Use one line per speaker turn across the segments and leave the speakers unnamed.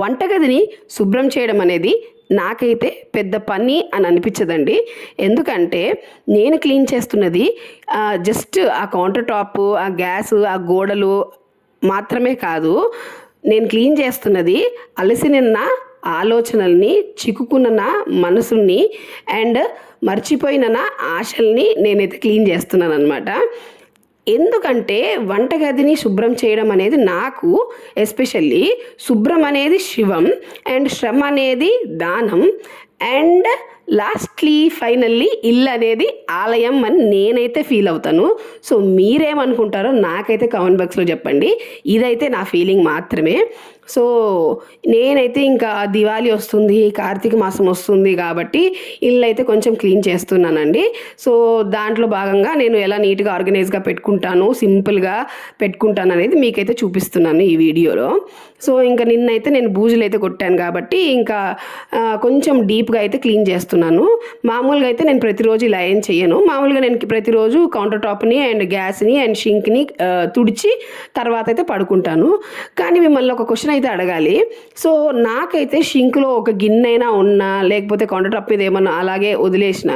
వంటగదిని శుభ్రం చేయడం అనేది నాకైతే పెద్ద పని అని అనిపించదండి. ఎందుకంటే నేను క్లీన్ చేస్తున్నది జస్ట్ ఆ కౌంటర్ టాప్ ఆ గ్యాస్ ఆ గోడలు మాత్రమే కాదు. నేను క్లీన్ చేస్తున్నది అలసి నిన్న ఆలోచనల్ని చిక్కుకున్న నా మనసుని అండ్ మర్చిపోయిన నా ఆశల్ని నేనైతే క్లీన్ చేస్తున్నాను అనమాట ఎందుకంటే వంటగదిని శుభ్రం చేయడం అనేది నాకు ఎస్పెషల్లీ శుభ్రం అనేది శివం అండ్ శ్రమ అనేది దానం అండ్ లాస్ట్లీ ఫైనల్లీ ఇల్లు అనేది ఆలయం అని నేనైతే ఫీల్ అవుతాను. సో మీరేమనుకుంటారో నాకైతే కామెంట్ బాక్స్లో చెప్పండి. ఇదైతే నా ఫీలింగ్ మాత్రమే. సో నేనైతే ఇంకా దివాళీ వస్తుంది కార్తీక మాసం వస్తుంది కాబట్టి ఇల్లు అయితే కొంచెం క్లీన్ చేస్తున్నానండి. సో దాంట్లో భాగంగా నేను ఎలా నీట్గా ఆర్గనైజ్గా పెట్టుకుంటాను సింపుల్గా పెట్టుకుంటాను అనేది మీకైతే చూపిస్తున్నాను ఈ వీడియోలో. సో ఇంకా నిన్నైతే నేను బూజులు అయితే కొట్టాను కాబట్టి ఇంకా కొంచెం డీప్గా అయితే క్లీన్ చేస్తున్నాను. మామూలుగా అయితే నేను ప్రతిరోజు ఇలా ఏం చేయను మామూలుగా నేను ప్రతిరోజు కౌంటర్ టాప్ని అండ్ గ్యాస్ని అండ్ షింక్ని తుడిచి తర్వాత అయితే పడుకుంటాను. కానీ మిమ్మల్ని ఒక క్వశ్చన్ అయితే అడగాలి. సో నాకైతే షింక్లో ఒక గిన్నె అయినా ఉన్నా లేకపోతే కౌంటర్ టాప్ మీద ఏమన్నా అలాగే వదిలేసిన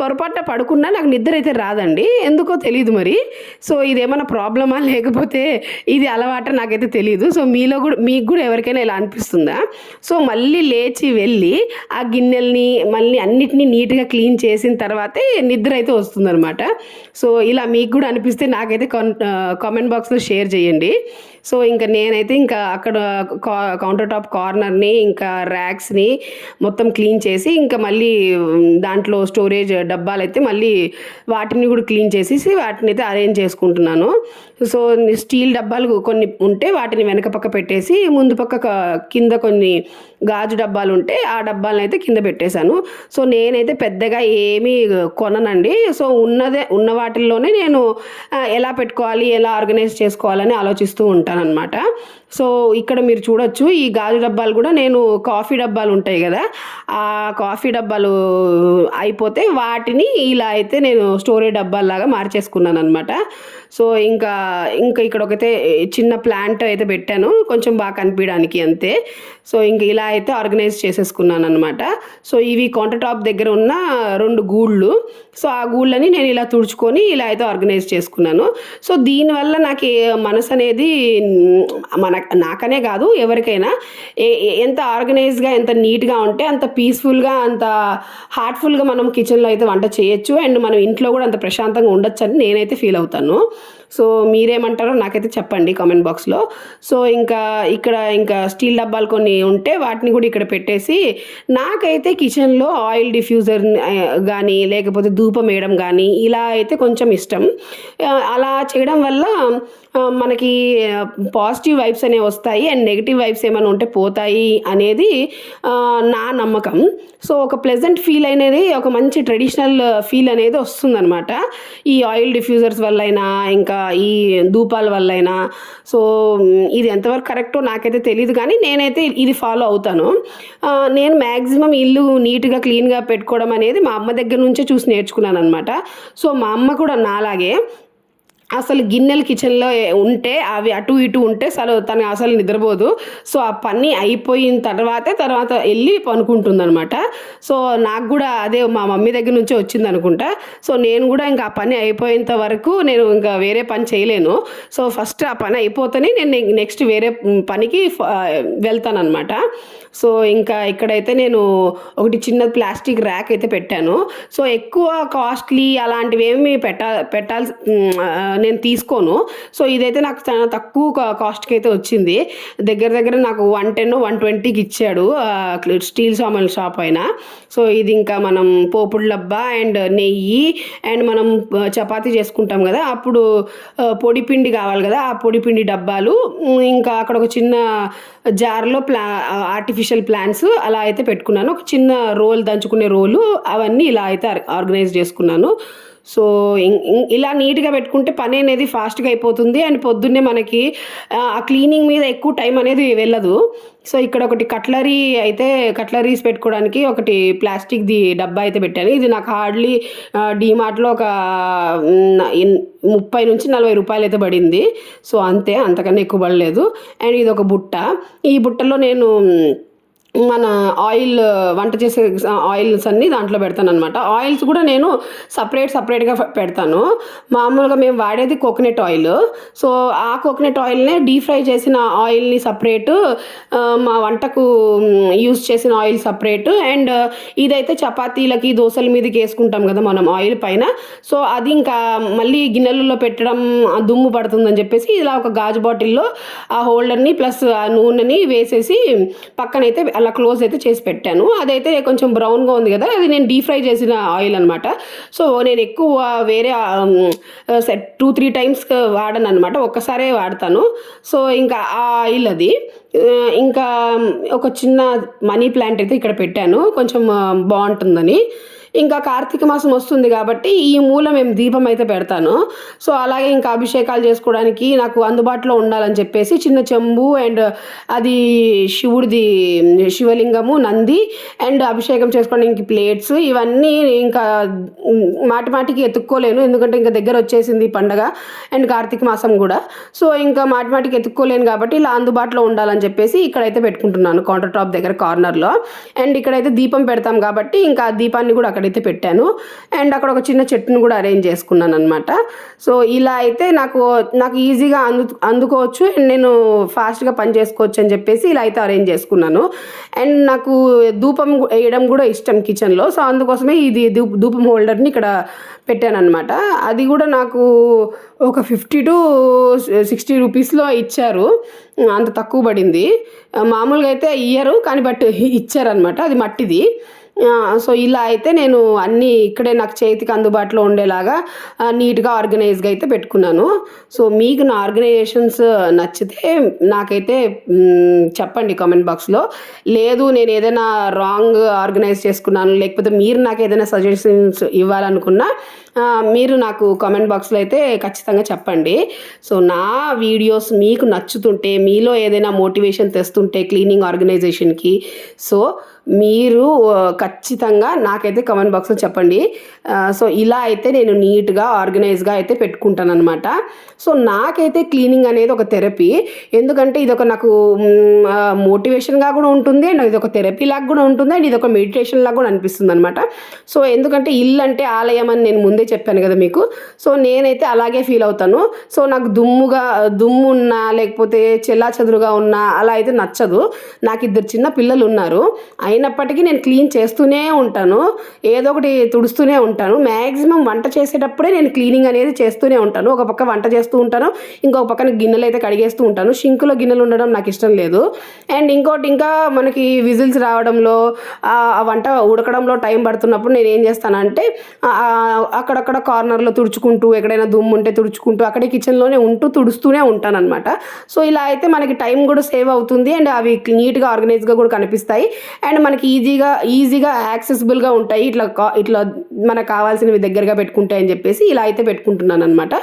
పొరపాటున పడుకున్నా నాకు నిద్ర అయితే రాదండి. ఎందుకో తెలియదు మరి. సో ఇది ఏమైనా ప్రాబ్లమా? లేకపోతే ఇది అలవాట? నాకైతే తెలియదు సో మీలో కూడా మీకు కూడా ఎవరికైనా ఇలా అనిపిస్తుందా? సో మళ్ళీ లేచి వెళ్ళి ఆ గిన్నెల్ని మళ్ళీ అన్నిటినీ నీట్గా క్లీన్ చేసిన తర్వాతే నిద్ర అయితే వస్తుందన్నమాట. సో ఇలా మీకు కూడా అనిపిస్తే నాకైతే కామెంట్ బాక్స్లో షేర్ చేయండి. సో ఇంకా నేనైతే ఇంకా అక్కడ కౌంటర్ టాప్ కార్నర్ని ఇంకా ర్యాక్స్ని మొత్తం క్లీన్ చేసి ఇంకా మళ్ళీ దాంట్లో స్టోరేజ్ డబ్బాలు అయితే మళ్ళీ వాటిని కూడా క్లీన్ చేసేసి వాటిని అయితే అరేంజ్ చేసుకుంటున్నాను. సో స్టీల్ డబ్బాలు కొన్ని ఉంటే వాటిని వెనక పక్క పెట్టేసి ముందు పక్క కింద కొన్ని గాజు డబ్బాలు ఉంటే ఆ డబ్బాలను అయితే కింద పెట్టేశాను. సో నేనైతే పెద్దగా ఏమీ కొననండి. సో ఉన్నదే ఉన్న వాటిల్లోనే నేను ఎలా పెట్టుకోవాలి ఎలా ఆర్గనైజ్ చేసుకోవాలని ఆలోచిస్తూ ఉంటాను. అనమాట సో ఇక్కడ మీరు చూడొచ్చు ఈ గాజు డబ్బాలు కూడా నేను కాఫీ డబ్బాలు ఉంటాయి కదా ఆ కాఫీ డబ్బాలు అయిపోతే వాటిని ఇలా అయితే నేను స్టోరేజ్ డబ్బాల్లాగా మార్చేసుకున్నాను అనమాట సో ఇంకా ఇంకా ఇక్కడ ఒకతే చిన్న ప్లాంట్ అయితే పెట్టాను కొంచెం బాగా కనిపించడానికి అంతే. సో ఇంక ఇలా అయితే ఆర్గనైజ్ చేసేసుకున్నాను అనమాట సో ఇవి కౌంటర్ టాప్ దగ్గర ఉన్న రెండు గూళ్ళు. సో ఆ గూళ్ళని నేను ఇలా తుడుచుకొని ఇలా అయితే ఆర్గనైజ్ చేసుకున్నాను. సో దీనివల్ల నాకు మనసు అనేది మన మన నాకనే కాదు ఎవరికైనా ఏ- ఎంత ఆర్గనైజ్గా ఎంత నీట్గా ఉంటే అంత పీస్ఫుల్గా అంత హార్ట్ఫుల్గా మనం కిచెన్లో అయితే వంట చేయొచ్చు. అండ్ మనం ఇంట్లో కూడా అంత ప్రశాంతంగా ఉండొచ్చు అని నేనైతే ఫీల్ అవుతాను. సో మీరేమంటారో నాకైతే చెప్పండి కామెంట్ బాక్స్లో సో ఇంకా ఇక్కడ ఇంకా స్టీల్ డబ్బాలు కొన్ని ఉంటే వాటిని కూడా ఇక్కడ పెట్టేసి నాకైతే కిచెన్లో ఆయిల్ డిఫ్యూజర్ కానీ లేకపోతే ధూపం వేయడం కానీ ఇలా అయితే కొంచెం ఇష్టం. అలా చేయడం వల్ల మనకి పాజిటివ్ వైబ్స్ అనేవి వస్తాయి అండ్ నెగిటివ్ వైబ్స్ ఏమైనా ఉంటే పోతాయి అనేది నా నమ్మకం. సో ఒక ప్లెజెంట్ ఫీల్ అనేది ఒక మంచి ట్రెడిషనల్ ఫీల్ అనేది వస్తుందన్నమాట. ఈ ఆయిల్ డిఫ్యూజర్స్ వల్ల అయినా ఇంకా ఈ ధూపాల వల్ల అయినా సో ఇది ఎంతవరకు కరెక్టో నాకైతే తెలియదు కానీ నేనైతే ఇది ఫాలో అవుతాను. నేను మ్యాక్సిమం ఇల్లు నీట్గా క్లీన్గా పెట్టుకోవడం అనేది మా అమ్మ దగ్గర నుంచే చూసి నేర్చుకున్నాను అనమాట సో మా అమ్మ కూడా నాలాగే. అసలు గిన్నెలు కిచెన్లో ఉంటే అవి అటు ఇటు ఉంటే అసలు తను అసలు నిద్రపోదు. సో ఆ పని అయిపోయిన తర్వాతే తర్వాత వెళ్ళి పనుకుంటుంది అనమాట సో నాకు కూడా అదే మా మమ్మీ దగ్గర నుంచే వచ్చింది అనుకుంటా సో నేను కూడా ఇంకా ఆ పని అయిపోయేంత వరకు నేను ఇంకా వేరే పని చేయలేను. సో ఫస్ట్ ఆ పని అయిపోతేనే నేను నెక్స్ట్ వేరే పనికి వెళ్తాను అనమాట సో ఇంకా ఇక్కడైతే నేను ఒకటి చిన్న ప్లాస్టిక్ ర్యాక్ అయితే పెట్టాను. సో ఎక్కువ కాస్ట్లీ అలాంటివి ఏమి పెట్టా పెట్టాల్సి నేను తీసుకోను. సో ఇదైతే నాకు చాలా తక్కువ కాస్ట్కి అయితే వచ్చింది. దగ్గర దగ్గర నాకు వన్ టెన్ వన్ ట్వంటీకి ఇచ్చాడు స్టీల్ సామాన్ల షాప్ అయినా. సో ఇది ఇంకా మనం పోపుడు డబ్బా అండ్ నెయ్యి అండ్ మనం చపాతీ చేసుకుంటాం కదా అప్పుడు పొడి పిండి కావాలి కదా ఆ పొడి పిండి డబ్బాలు. ఇంకా అక్కడ ఒక చిన్న జార్లో ప్లా ఆర్టిఫిషియల్ ప్లాంట్స్ అలా అయితే పెట్టుకున్నాను. ఒక చిన్న రోల్ దంచుకునే రోలు అవన్నీ ఇలా అయితే ఆర్గనైజ్ చేసుకున్నాను. సో ఇలా నీట్గా పెట్టుకుంటే పని అనేది ఫాస్ట్గా అయిపోతుంది అండ్ పొద్దున్నే మనకి ఆ, క్లీనింగ్ మీద ఎక్కువ టైం అనేది వెళ్ళదు. సో ఇక్కడ ఒకటి కట్లరీ అయితే కట్లరీస్ పెట్టుకోవడానికి ఒకటి ప్లాస్టిక్ది డబ్బా అయితే పెట్టాను. ఇది నాకు హార్డ్లీ డీమార్ట్లో ఒక ముప్పై నుంచి నలభై రూపాయలు అయితే పడింది. సో అంతే అంతకన్నా ఎక్కువ పడలేదు. అండ్ ఇది ఒక బుట్ట. ఈ బుట్టలో నేను మన ఆయిల్ వంట చేసే ఆయిల్స్ అన్నీ దాంట్లో పెడతాను అనమాట ఆయిల్స్ కూడా నేను సపరేట్ సపరేట్గా పెడతాను. మామూలుగా మేము వాడేది కోకోనట్ ఆయిల్. సో ఆ కోకోనట్ ఆయిల్నే డీప్ ఫ్రై చేసిన ఆయిల్ని సపరేట్ మా వంటకు యూస్ చేసిన ఆయిల్ సపరేట్ అండ్ ఇదైతే చపాతీలకి దోశల మీదకి వేసుకుంటాం కదా మనం ఆయిల్ పైన. సో అది ఇంకా మళ్ళీ గిన్నెలలో పెట్టడం దుమ్ము పడుతుందని చెప్పేసి ఇలా ఒక గాజు బాటిల్లో ఆ హోల్డర్ని ప్లస్ ఆ నూనెని వేసేసి పక్కనైతే అలా క్లోజ్ అయితే చేసి పెట్టాను. అదైతే కొంచెం బ్రౌన్గా ఉంది కదా అది నేను డీప్ ఫ్రై చేసిన ఆయిల్ అనమాట సో నేను ఎక్కువ వేరే సెట్ టూ త్రీ టైమ్స్ వాడను అనమాట ఒక్కసారే వాడతాను. సో ఇంకా ఆ ఆయిల్ అది. ఇంకా ఒక చిన్న మనీ ప్లాంట్ అయితే ఇక్కడ పెట్టాను. కొంచెం బాగుంటుందని. ఇంకా కార్తీక మాసం వస్తుంది కాబట్టి ఈ మూల మేము దీపం అయితే పెడతాను. సో అలాగే ఇంకా అభిషేకాలు చేసుకోవడానికి నాకు అందుబాటులో ఉండాలని చెప్పేసి చిన్న చెంబు అండ్ అది శివుడిది శివలింగము నంది అండ్ అభిషేకం చేసుకోవడానికి ప్లేట్స్ ఇవన్నీ ఇంకా మాటిమాటికి మాటి మాటికి ఎత్తుక్కోలేను. ఎందుకంటే ఇంకా దగ్గర వచ్చేసింది పండగ అండ్ కార్తీక మాసం కూడా. సో ఇంకా మాటి మాటికి ఎత్తుక్కోలేను కాబట్టి ఇలా అందుబాటులో ఉండాలని చెప్పేసి ఇక్కడైతే పెట్టుకుంటున్నాను కౌంటర్ టాప్ దగ్గర కార్నర్లో అండ్ ఇక్కడైతే దీపం పెడతాం కాబట్టి ఇంకా ఆ దీపాన్ని కూడా అక్కడ అక్కడైతే పెట్టాను. అండ్ అక్కడ ఒక చిన్న చెట్టును కూడా అరేంజ్ చేసుకున్నాను అనమాట సో ఇలా అయితే నాకు నాకు ఈజీగా అందు అందుకోవచ్చు. అండ్ నేను ఫాస్ట్గా పని చేసుకోవచ్చు అని చెప్పేసి ఇలా అయితే అరేంజ్ చేసుకున్నాను. అండ్ నాకు ధూపం వేయడం కూడా ఇష్టం కిచెన్లో. సో అందుకోసమే ఇది ధూపం హోల్డర్ని ఇక్కడ పెట్టాను అనమాట అది కూడా నాకు ఒక ఫిఫ్టీ టు సిక్స్టీ రూపీస్లో ఇచ్చారు. అంత తక్కువ పడింది. మామూలుగా అయితే ఇయ్యరు కానీ బట్ ఇచ్చారనమాట అది మట్టిది. సో ఇలా అయితే నేను అన్నీ ఇక్కడే నాకు చేతికి అందుబాటులో ఉండేలాగా నీట్గా ఆర్గనైజ్గా అయితే పెట్టుకున్నాను. సో మీకు నా ఆర్గనైజేషన్స్ నచ్చితే నాకైతే చెప్పండి కామెంట్ బాక్స్లో. లేదు నేను ఏదైనా రాంగ్ ఆర్గనైజ్ చేసుకున్నాను లేకపోతే మీరు నాకు ఏదైనా సజెషన్స్ ఇవ్వాలనుకున్నా మీరు నాకు కామెంట్ బాక్స్లో అయితే ఖచ్చితంగా చెప్పండి. సో నా వీడియోస్ మీకు నచ్చుతుంటే మీలో ఏదైనా మోటివేషన్ తెస్తుంటే క్లీనింగ్ ఆర్గనైజేషన్కి సో మీరు ఖచ్చితంగా నాకైతే కమెంట్ బాక్స్లో చెప్పండి. సో ఇలా అయితే నేను నీట్గా ఆర్గనైజ్గా అయితే పెట్టుకుంటాను అనమాట సో నాకైతే క్లీనింగ్ అనేది ఒక థెరపీ. ఎందుకంటే ఇది ఒక నాకు మోటివేషన్గా కూడా ఉంటుంది. అండ్ ఇది ఒక థెరపీ లాగా కూడా ఉంటుంది. అండ్ ఇది ఒక మెడిటేషన్ లాగా కూడా అనిపిస్తుంది అనమాట సో ఎందుకంటే ఇల్లు అంటే ఆలయం అని నేను ముందే చెప్పాను కదా మీకు. సో నేనైతే అలాగే ఫీల్ అవుతాను. సో నాకు దుమ్ముగా దుమ్ము ఉన్నా లేకపోతే చెల్లా చెదురుగా ఉన్నా అలా అయితే నచ్చదు. నాకు ఇద్దరు చిన్న పిల్లలు ఉన్నారు. అయినప్పటికీ నేను క్లీన్ చేస్తూనే ఉంటాను. ఏదో ఒకటి తుడుస్తూనే ఉంటాను. మ్యాక్సిమం వంట చేసేటప్పుడే నేను క్లీనింగ్ అనేది చేస్తూనే ఉంటాను. ఒక పక్క వంట చేస్తూ ఉంటాను. ఇంకొక పక్కన గిన్నెలు అయితే కడిగేస్తూ ఉంటాను. షింకులో గిన్నెలు ఉండడం నాకు ఇష్టం లేదు. అండ్ ఇంకోటి ఇంకా మనకి విజిల్స్ రావడంలో ఆ వంట ఉడకడంలో టైం పడుతున్నప్పుడు నేను ఏం చేస్తానంటే అక్కడక్కడ కార్నర్లో తుడుచుకుంటూ ఎక్కడైనా దుమ్ము ఉంటే తుడుచుకుంటూ అక్కడే కిచెన్లోనే ఉంటూ తుడుస్తూనే ఉంటాను అనమాట సో ఇలా అయితే మనకి టైం కూడా సేవ్ అవుతుంది. అండ్ అవి నీట్గా ఆర్గనైజ్గా కూడా కనిపిస్తాయి. అండ్ మనకి ఈజీగా ఈజీగా యాక్సెసిబుల్గా ఉంటాయి. ఇట్లా కా- ఇట్లా మనకు కావాల్సినవి దగ్గరగా పెట్టుకుంటాయి అని చెప్పేసి ఇలా అయితే పెట్టుకుంటున్నాను అనమాట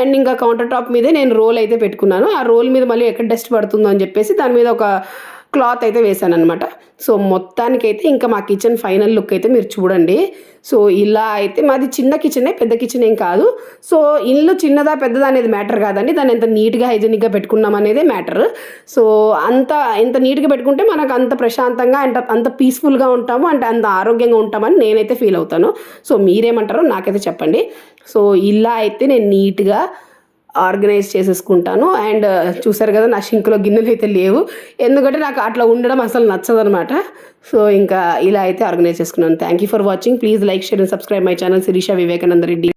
అండ్ ఇంకా కౌంటర్ టాప్ మీదే నేను రోల్ అయితే పెట్టుకున్నాను. ఆ రోల్ మీద మళ్ళీ ఎక్కడ డస్ట్ పడుతుందో అని చెప్పేసి దాని మీద ఒక క్లాత్ అయితే వేసాను అనమాట సో మొత్తానికైతే ఇంకా మా కిచెన్ ఫైనల్ లుక్ అయితే మీరు చూడండి. సో ఇలా అయితే మాది చిన్న కిచెనే పెద్ద కిచెన్ ఏం కాదు. సో ఇల్లు చిన్నదా పెద్దదా అనేది మ్యాటర్ కాదండి. దాన్ని ఎంత నీట్గా హైజీనిక్గా పెట్టుకున్నాం అనేదే మ్యాటర్. సో అంత ఎంత నీట్గా పెట్టుకుంటే మనకు అంత ప్రశాంతంగా అంటే అంత పీస్ఫుల్గా ఉంటాము అంటే అంత ఆరోగ్యంగా ఉంటామని నేనైతే ఫీల్ అవుతాను. సో మీరేమంటారో నాకైతే చెప్పండి. సో ఇలా అయితే నేను నీట్గా ఆర్గనైజ్ చేసేసుకుంటాను. అండ్ చూసారు కదా నా షింక్లో గిన్నెలు అయితే లేవు. ఎందుకంటే నాకు అట్లా ఉండడం అసలు నచ్చదనమాట. సో ఇంకా ఇలా అయితే ఆర్గనైజ్ చేసుకున్నాను. Thank you for watching please like share and subscribe my channel Shirisha Vivekananda Reddy